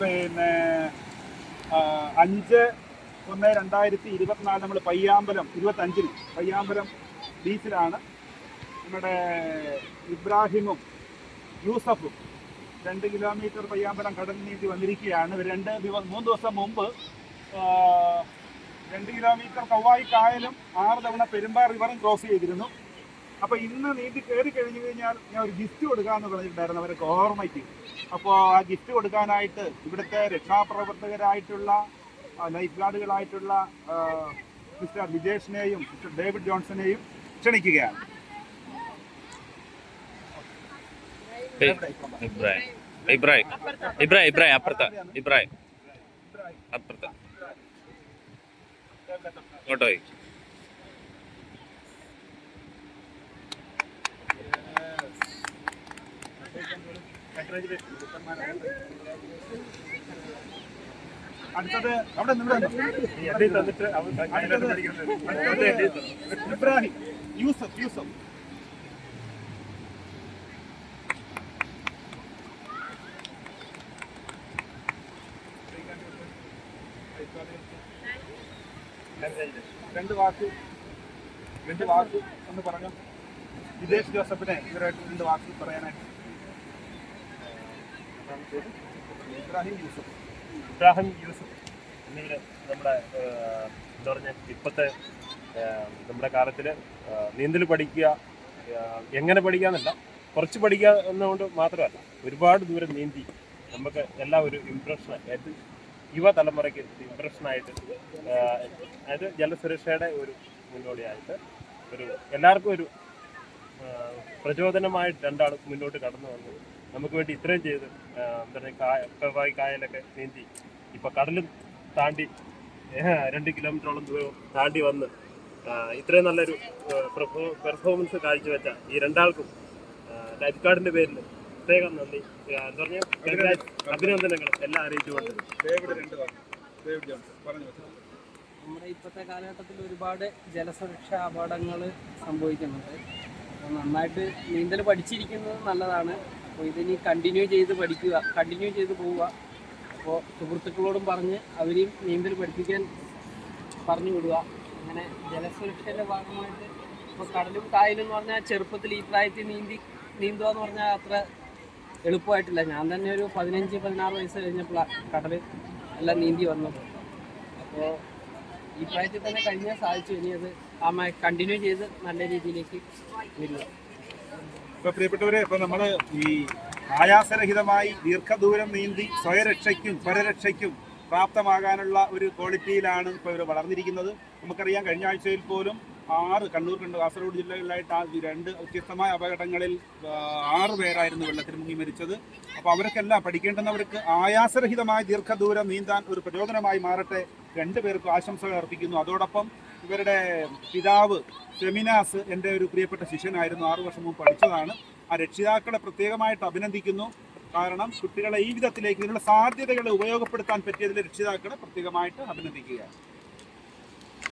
പിന്നെ അഞ്ച് ഒന്ന് രണ്ടായിരത്തി ഇരുപത്തിനാല് നമ്മൾ പയ്യാമ്പലം ഇരുപത്തഞ്ചിന് പയ്യാമ്പലം ബീച്ചിലാണ് നമ്മുടെ ഇബ്രാഹിമും യൂസഫും രണ്ട് കിലോമീറ്റർ പയ്യാമ്പലം കടൽ നീന്തി വന്നിരിക്കുകയാണ്. രണ്ട് ദിവസം മൂന്ന് ദിവസം മുമ്പ് രണ്ട് കിലോമീറ്റർ കവായി കായലും ആറ് തവണ പെരുമ്പാർ റിവറും ക്രോസ് ചെയ്തിരുന്നു. അപ്പൊ ഇന്ന് നീട്ടി കയറി കഴിഞ്ഞു കഴിഞ്ഞാൽ ഞാൻ ഒരു ഗിഫ്റ്റ് കൊടുക്കാന്ന് പറഞ്ഞിട്ടുണ്ടായിരുന്നു അവരൊക്കെ ഓർമ്മയ്ക്ക്. അപ്പോൾ ആ ഗിഫ്റ്റ് കൊടുക്കാനായിട്ട് ഇവിടുത്തെ രക്ഷാപ്രവർത്തകരായിട്ടുള്ള ലൈഫ് ഗാർഡുകളായിട്ടുള്ള മിസ്റ്റർ വിജേഷിനെയും മിസ്റ്റർ ഡേവിഡ് ജോൺസണെയും ക്ഷണിക്കുകയാണ്. ഇബ്രാഹിം. ഇബ്രാഹിം. അടുത്തത് അവിടെ ഇബ്രാഹിം. യൂസഫ് യൂസഫ്. രണ്ട് വാക്ക് രണ്ട് വാക്ക് ഒന്ന് പറഞ്ഞു വിദേശ ജോസഫിനെ ഇവരായിട്ട് രണ്ട് വാക്ക് പറയാനായിട്ട് ഇബ്രാഹിം യൂസഫ്. ഇബ്രാഹിം യൂസുഫ് എന്നിവര് നമ്മുടെ എന്താ പറഞ്ഞ ഇപ്പോഴത്തെ നമ്മുടെ കാലത്തിൽ നീന്തൽ പഠിക്കുക എങ്ങനെ പഠിക്കാന്നല്ല കുറച്ച് പഠിക്കുക എന്നുകൊണ്ട് മാത്രമല്ല ഒരുപാട് ദൂരം നീന്തി നമുക്ക് എല്ലാം ഒരു ഇമ്പ്രഷൻ യുവ തലമുറയ്ക്ക് ഇമ്പ്രഷനായിട്ട് അതായത് ജലസുരക്ഷയുടെ ഒരു മുന്നോടിയായിട്ട് ഒരു എല്ലാവർക്കും ഒരു പ്രചോദനമായിട്ട് രണ്ടാൾ മുന്നോട്ട് കടന്നു വന്നു. നമുക്ക് വേണ്ടി ഇത്രയും ചെയ്ത് എന്താ പറയുക കായലൊക്കെ നീന്തി. ഇപ്പൊ കടലും താണ്ടി രണ്ട് കിലോമീറ്ററോളം ദൂരം താണ്ടി വന്ന് ഇത്രയും നല്ലൊരു പെർഫോമൻസ് കാഴ്ചവെച്ച ഈ രണ്ടാൾക്കും ലൈഫ് ഗാർഡിന്റെ പേരിൽ പ്രത്യേകം നന്ദി. എന്ന് എന്താ പറഞ്ഞാൽ അഭിനന്ദനങ്ങൾ. എല്ലാം അറിയിച്ചുകൊണ്ട്. നമ്മുടെ ഇപ്പോഴത്തെ കാലഘട്ടത്തിൽ ഒരുപാട് ജലസുരക്ഷാ അപകടങ്ങൾ സംഭവിക്കുന്നുണ്ട്. അപ്പോൾ നന്നായിട്ട് നീന്തൽ പഠിച്ചിരിക്കുന്നത് നല്ലതാണ്. അപ്പോൾ ഇതിനി കണ്ടിന്യൂ ചെയ്ത് പഠിക്കുക കണ്ടിന്യൂ ചെയ്ത് പോവുക. അപ്പോൾ സുഹൃത്തുക്കളോടും പറഞ്ഞ് അവരെയും നീന്തൽ പഠിപ്പിക്കാൻ പറഞ്ഞു വിടുക. അങ്ങനെ ജലസുരക്ഷയുടെ ഭാഗമായിട്ട് ഇപ്പോൾ കടലും കായലും എന്ന് പറഞ്ഞാൽ ചെറുപ്പത്തിൽ ഈ പ്രായത്തിൽ നീന്തി നീന്തുക എന്ന് പറഞ്ഞാൽ അത്ര എളുപ്പമായിട്ടില്ല. ഞാൻ തന്നെ ഒരു പതിനഞ്ച് പതിനാറ് വയസ്സ് കഴിഞ്ഞപ്പോഴാണ് കടൽ എല്ലാം നീന്തി വന്നത്. അപ്പോൾ ഈ പ്രായത്തിൽ തന്നെ കഴിഞ്ഞാൽ സാധിച്ചു. ഇനി അത് ആ കണ്ടിന്യൂ ചെയ്ത് നല്ല രീതിയിലേക്ക് വരിക. ഇപ്പൊ പ്രിയപ്പെട്ടവരെ ഇപ്പൊ നമ്മൾ ഈ ആയാസരഹിതമായി ദീർഘദൂരം നീന്തി സ്വയരക്ഷയ്ക്കും പരരക്ഷയ്ക്കും പ്രാപ്തമാകാനുള്ള ഒരു ക്വാളിറ്റിയിലാണ് ഇപ്പോൾ ഇവർ വളർന്നിരിക്കുന്നത്. നമുക്കറിയാം കഴിഞ്ഞ ആഴ്ചയിൽ പോലും ആറ് കണ്ണൂർ കണ്ണൂർ കാസർഗോഡ് ജില്ലകളിലായിട്ട് ആ രണ്ട് വ്യത്യസ്തമായ അപകടങ്ങളിൽ ആറ് പേരായിരുന്നു വെള്ളത്തിൽ മുങ്ങി മരിച്ചത്. അപ്പോൾ അവർക്കെല്ലാം പഠിക്കേണ്ടുന്നവർക്ക് ആയാസരഹിതമായ ദീർഘദൂരം നീന്താൻ ഒരു പ്രചോദനമായി മാറട്ടെ. രണ്ടു പേർക്കും ആശംസകൾ അർപ്പിക്കുന്നു. അതോടൊപ്പം ഇവരുടെ പിതാവ് ഷെമിനാസ് എന്റെ ഒരു പ്രിയപ്പെട്ട ശിഷ്യനായിരുന്നു. ആറു വർഷം മുമ്പ് പഠിച്ചതാണ്. ആ രക്ഷിതാക്കളെ പ്രത്യേകമായിട്ട് അഭിനന്ദിക്കുന്നു. കാരണം കുട്ടികളെ ഈ വിധത്തിലേക്ക് ഇതിനുള്ള സാധ്യതകളെ ഉപയോഗപ്പെടുത്താൻ പറ്റിയതിൽ രക്ഷിതാക്കളെ പ്രത്യേകമായിട്ട് അഭിനന്ദിക്കുകയാണ്.